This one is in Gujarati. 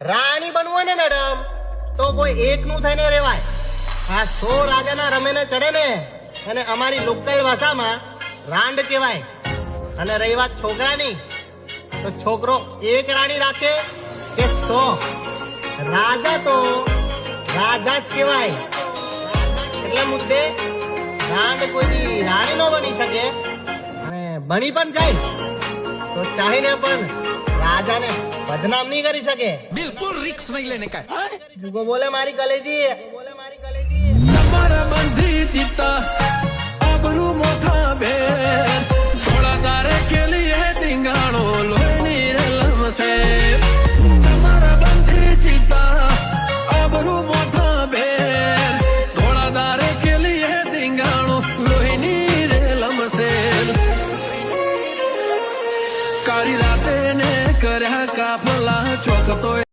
રાણી બનવું ને, મેડમ, તો કોઈ એકનું થઈને રેવાય આ સો રાજાના રમેને ચડે ને અને અમારી લોકલ ભાષામાં રાંડ કહેવાય. અને રહી વાત છોકરાની, તો છોકરો એક રાણી રાખે કે સો. રાજા તો રાજા જ કહેવાય. એટલે મુદ્દે રાંડ કોઈ રાણી ન બની શકે અને બની પણ જાય. તો ચાહીને પણ રાજાને બદનામ નહીં કરી શકે. બિલકુલ રિક્સ નહીં લેને કા જુગો બોલે મારી કલેજી. બોલે મારી કલેજી તમારા બંધી ચિત્તા અબરુ મોથા બે સોળા તારે કેલી હે તિંગાણો લોઈની રે લમસે તમારા બંધી ચિત્તા અબરુ મોથા બે કારી રાતે ને कर काफला चौक तो